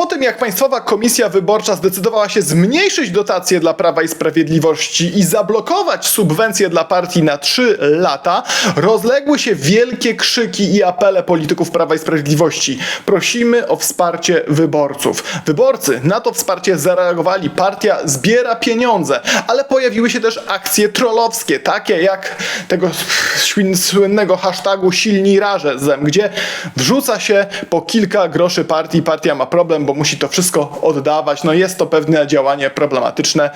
Po tym, jak Państwowa Komisja Wyborcza zdecydowała się zmniejszyć dotacje dla Prawa i Sprawiedliwości i zablokować subwencje dla partii na 3 lata, rozległy się wielkie krzyki i apele polityków Prawa i Sprawiedliwości. Prosimy o wsparcie wyborców. Wyborcy na to wsparcie zareagowali. Partia zbiera pieniądze, ale pojawiły się też akcje trollowskie, takie jak tego słyn- słynnego hashtagu silni razem, gdzie wrzuca się po kilka groszy partii. Partia ma problem, bo musi to wszystko oddawać. No jest to pewne działanie problematyczne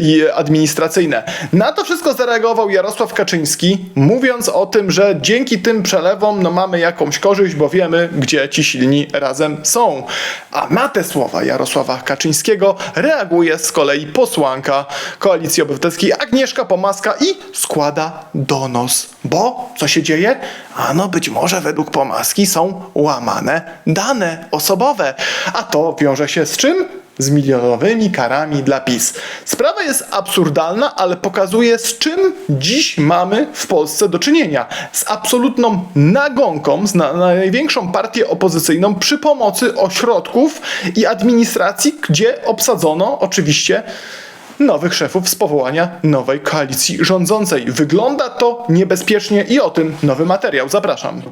i administracyjne. Na to wszystko zareagował Jarosław Kaczyński, mówiąc o tym, że dzięki tym przelewom no, mamy jakąś korzyść, bo wiemy, gdzie ci silni razem są. A na te słowa Jarosława Kaczyńskiego reaguje z kolei posłanka Koalicji Obywatelskiej Agnieszka Pomaska i składa donos. Bo co się dzieje? Ano być może według Pomaski są łamane dane osobowe. A to wiąże się z czym? z milionowymi karami dla PiS. Sprawa jest absurdalna, ale pokazuje z czym dziś mamy w Polsce do czynienia. Z absolutną nagonką, na, największą partię opozycyjną przy pomocy ośrodków i administracji, gdzie obsadzono oczywiście nowych szefów z powołania nowej koalicji rządzącej. Wygląda to niebezpiecznie i o tym nowy materiał. Zapraszam.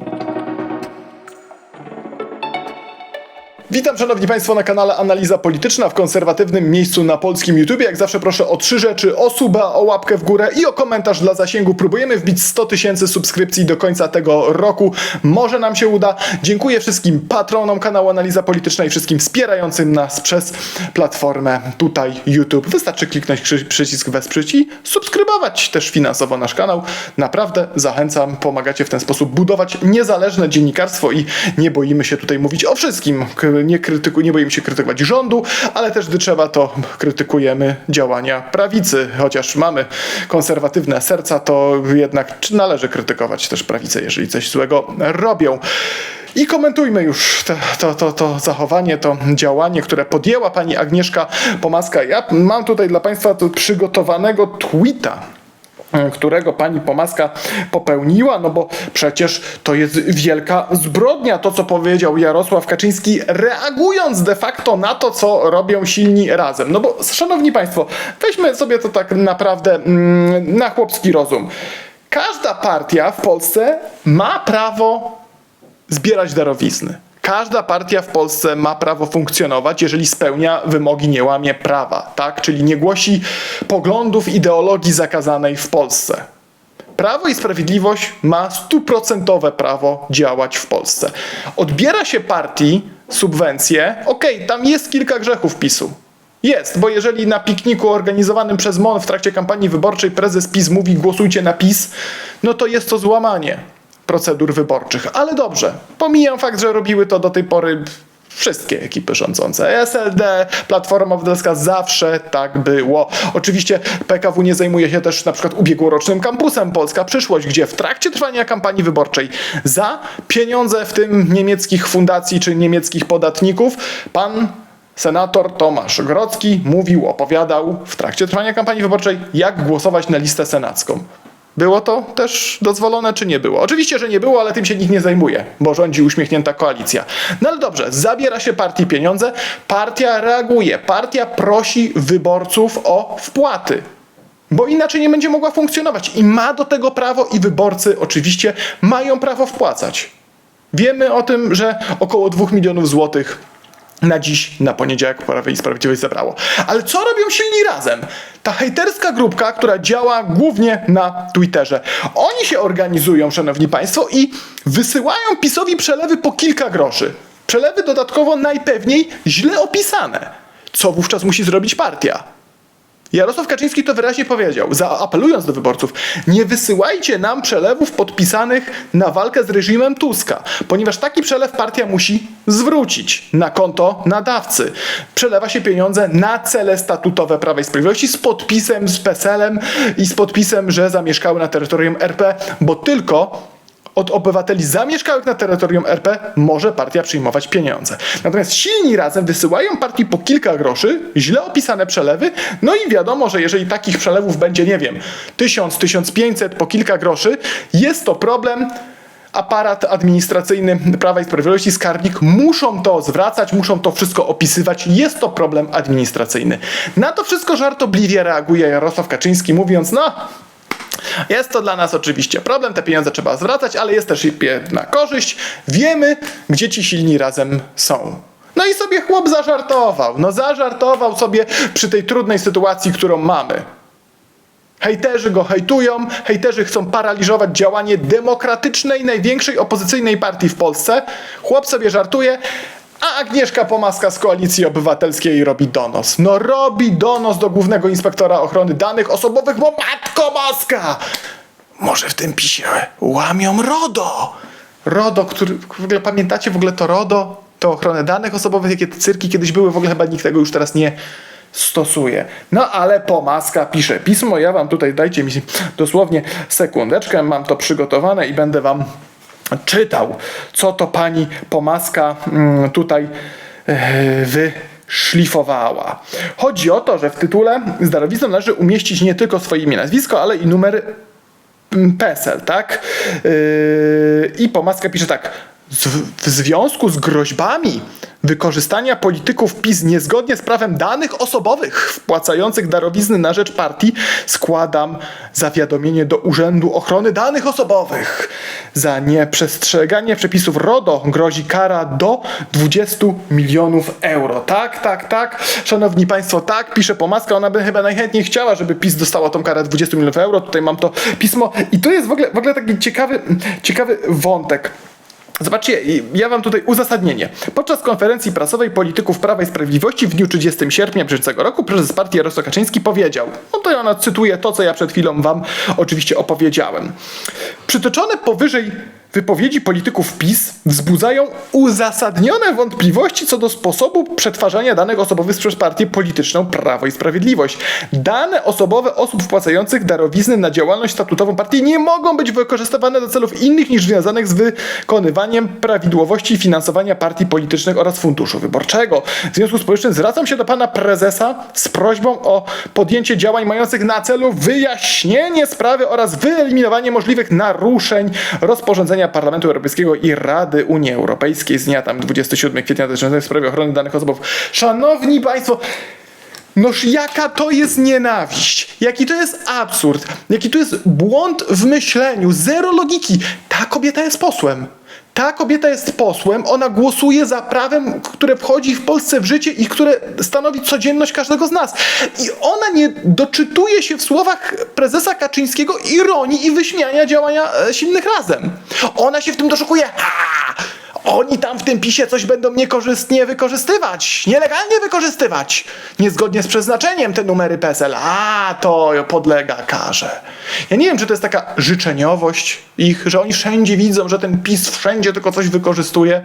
Witam szanowni państwo na kanale Analiza Polityczna w konserwatywnym miejscu na polskim YouTube. Jak zawsze proszę o trzy rzeczy: o suba, o łapkę w górę i o komentarz dla zasięgu. Próbujemy wbić 100 tysięcy subskrypcji do końca tego roku. Może nam się uda. Dziękuję wszystkim patronom kanału Analiza Polityczna i wszystkim wspierającym nas przez platformę tutaj YouTube. Wystarczy kliknąć przycisk wesprzeć i subskrybować też finansowo nasz kanał. Naprawdę zachęcam, pomagacie w ten sposób budować niezależne dziennikarstwo i nie boimy się tutaj mówić o wszystkim. Nie, krytyku, nie boimy się krytykować rządu, ale też gdy trzeba, to krytykujemy działania prawicy. Chociaż mamy konserwatywne serca, to jednak należy krytykować też prawicę, jeżeli coś złego robią. I komentujmy już te, to, to, to zachowanie, to działanie, które podjęła pani Agnieszka Pomaska. Ja mam tutaj dla państwa przygotowanego tweeta którego pani Pomaska popełniła, no bo przecież to jest wielka zbrodnia, to co powiedział Jarosław Kaczyński, reagując de facto na to, co robią silni razem. No bo, szanowni państwo, weźmy sobie to tak naprawdę mm, na chłopski rozum. Każda partia w Polsce ma prawo zbierać darowizny. Każda partia w Polsce ma prawo funkcjonować, jeżeli spełnia wymogi, nie łamie prawa, tak? Czyli nie głosi poglądów, ideologii zakazanej w Polsce. Prawo i Sprawiedliwość ma stuprocentowe prawo działać w Polsce. Odbiera się partii subwencje, okej, tam jest kilka grzechów PiSu. Jest, bo jeżeli na pikniku organizowanym przez MON w trakcie kampanii wyborczej prezes PiS mówi głosujcie na PiS, no to jest to złamanie procedur wyborczych. Ale dobrze, pomijam fakt, że robiły to do tej pory wszystkie ekipy rządzące. SLD, Platforma Obywatelska, zawsze tak było. Oczywiście PKW nie zajmuje się też na przykład ubiegłorocznym kampusem Polska Przyszłość, gdzie w trakcie trwania kampanii wyborczej za pieniądze w tym niemieckich fundacji czy niemieckich podatników pan Senator Tomasz Grodzki mówił, opowiadał w trakcie trwania kampanii wyborczej, jak głosować na listę senacką. Było to też dozwolone, czy nie było? Oczywiście, że nie było, ale tym się nikt nie zajmuje, bo rządzi uśmiechnięta koalicja. No ale dobrze, zabiera się partii pieniądze, partia reaguje, partia prosi wyborców o wpłaty. Bo inaczej nie będzie mogła funkcjonować i ma do tego prawo, i wyborcy oczywiście mają prawo wpłacać. Wiemy o tym, że około 2 milionów złotych na dziś, na poniedziałek Prawo i Sprawiedliwość zabrało. Ale co robią silni razem? Ta hejterska grupka, która działa głównie na Twitterze. Oni się organizują, szanowni państwo, i wysyłają PiSowi przelewy po kilka groszy. Przelewy dodatkowo najpewniej źle opisane. Co wówczas musi zrobić partia? Jarosław Kaczyński to wyraźnie powiedział, zaapelując do wyborców, nie wysyłajcie nam przelewów podpisanych na walkę z reżimem Tuska, ponieważ taki przelew partia musi zwrócić na konto nadawcy. Przelewa się pieniądze na cele statutowe Prawa i Sprawiedliwości z podpisem, z PESEL-em i z podpisem, że zamieszkały na terytorium RP, bo tylko od obywateli zamieszkałych na terytorium RP może partia przyjmować pieniądze. Natomiast silni razem wysyłają partii po kilka groszy, źle opisane przelewy, no i wiadomo, że jeżeli takich przelewów będzie, nie wiem, 1000, 1500 po kilka groszy, jest to problem, aparat administracyjny Prawa i Sprawiedliwości, skarbnik muszą to zwracać, muszą to wszystko opisywać. Jest to problem administracyjny. Na to wszystko żartobliwie reaguje Jarosław Kaczyński, mówiąc: No, jest to dla nas oczywiście problem, te pieniądze trzeba zwracać, ale jest też jedna korzyść. Wiemy, gdzie ci silni razem są. No i sobie chłop zażartował. No zażartował sobie przy tej trudnej sytuacji, którą mamy. Hejterzy go hejtują, hejterzy chcą paraliżować działanie demokratycznej, największej opozycyjnej partii w Polsce. Chłop sobie żartuje, a Agnieszka Pomaska z Koalicji Obywatelskiej robi donos. No robi donos do Głównego Inspektora Ochrony Danych Osobowych, bo Matko Boska! Może w tym pisie łamią RODO. RODO, który, w ogóle pamiętacie w ogóle to RODO? To ochronę danych osobowych, jakie te cyrki kiedyś były, w ogóle chyba nikt tego już teraz nie stosuje. No ale Pomaska pisze pismo, ja wam tutaj dajcie mi dosłownie sekundeczkę, mam to przygotowane i będę wam czytał, co to pani Pomaska mm, tutaj e, wyszlifowała. Chodzi o to, że w tytule z darowizną należy umieścić nie tylko swoje imię, nazwisko, ale i numer mm, PESEL, tak? Yy, I Pomaska pisze tak. W związku z groźbami wykorzystania polityków PiS niezgodnie z prawem danych osobowych wpłacających darowizny na rzecz partii składam zawiadomienie do Urzędu Ochrony Danych Osobowych. Za nieprzestrzeganie przepisów RODO grozi kara do 20 milionów euro. Tak, tak, tak. Szanowni Państwo, tak, pisze Pomaska. Ona by chyba najchętniej chciała, żeby PiS dostała tą karę 20 milionów euro. Tutaj mam to pismo i to jest w ogóle, w ogóle taki ciekawy, ciekawy wątek. Zobaczcie, ja wam tutaj uzasadnienie. Podczas konferencji prasowej polityków Prawa i Sprawiedliwości w dniu 30 sierpnia bieżącego roku prezes partii Jarosław Kaczyński powiedział, no to ja ona cytuję to, co ja przed chwilą wam oczywiście opowiedziałem. Przytoczone powyżej wypowiedzi polityków PiS wzbudzają uzasadnione wątpliwości co do sposobu przetwarzania danych osobowych przez partię polityczną Prawo i Sprawiedliwość. Dane osobowe osób wpłacających darowizny na działalność statutową partii nie mogą być wykorzystywane do celów innych niż związanych z wykonywaniem prawidłowości finansowania partii politycznych oraz funduszu wyborczego. W związku z powyższym zwracam się do pana prezesa z prośbą o podjęcie działań mających na celu wyjaśnienie sprawy oraz wyeliminowanie możliwych naruszeń rozporządzenia Parlamentu Europejskiego i Rady Unii Europejskiej z dnia tam 27 kwietnia dotyczącego w sprawie ochrony danych osobowych. Szanowni Państwo, Noż jaka to jest nienawiść, jaki to jest absurd, jaki to jest błąd w myśleniu, zero logiki. Ta kobieta jest posłem. Ta kobieta jest posłem, ona głosuje za prawem, które wchodzi w Polsce w życie i które stanowi codzienność każdego z nas. I ona nie doczytuje się w słowach prezesa Kaczyńskiego ironii i wyśmiania działania e, silnych razem. Ona się w tym doszukuje. Ha! Oni tam w tym pisie coś będą niekorzystnie wykorzystywać, nielegalnie wykorzystywać, niezgodnie z przeznaczeniem te numery PESEL. A, to podlega karze. Ja nie wiem, czy to jest taka życzeniowość ich, że oni wszędzie widzą, że ten PiS wszędzie tylko coś wykorzystuje.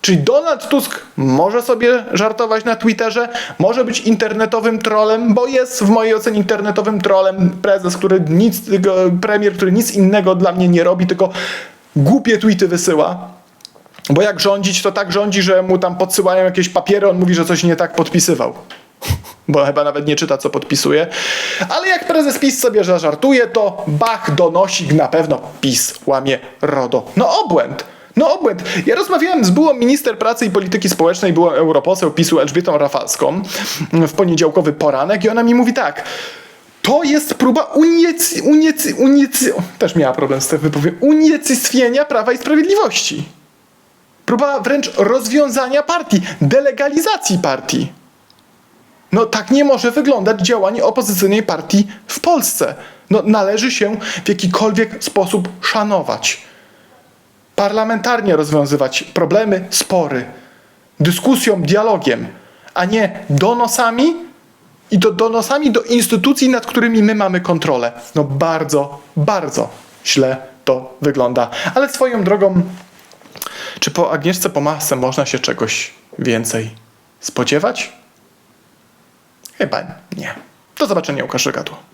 Czyli Donald Tusk może sobie żartować na Twitterze, może być internetowym trolem, bo jest w mojej ocenie internetowym trolem prezes, który nic, premier, który nic innego dla mnie nie robi, tylko głupie tweety wysyła. Bo jak rządzić, to tak rządzi, że mu tam podsyłają jakieś papiery, on mówi, że coś nie tak podpisywał. Bo chyba nawet nie czyta, co podpisuje. Ale jak prezes PiS sobie zażartuje, to bach, donosik, na pewno PiS łamie RODO. No obłęd. No obłęd. Ja rozmawiałem z byłą minister pracy i polityki społecznej, byłą europoseł PiSu Elżbietą Rafalską w poniedziałkowy poranek i ona mi mówi tak. To jest próba unieci, unieci, unieci, też miała problem z tym wypowiedzeniem, unicestwienia Prawa i Sprawiedliwości. Próba wręcz rozwiązania partii, delegalizacji partii. No tak nie może wyglądać działanie opozycyjnej partii w Polsce. No należy się w jakikolwiek sposób szanować. Parlamentarnie rozwiązywać problemy, spory. Dyskusją, dialogiem, a nie donosami i to donosami do instytucji, nad którymi my mamy kontrolę. No bardzo, bardzo źle to wygląda. Ale swoją drogą czy po Agnieszce Pomasce można się czegoś więcej spodziewać? Chyba nie. Do zobaczenia u Kaszregadła.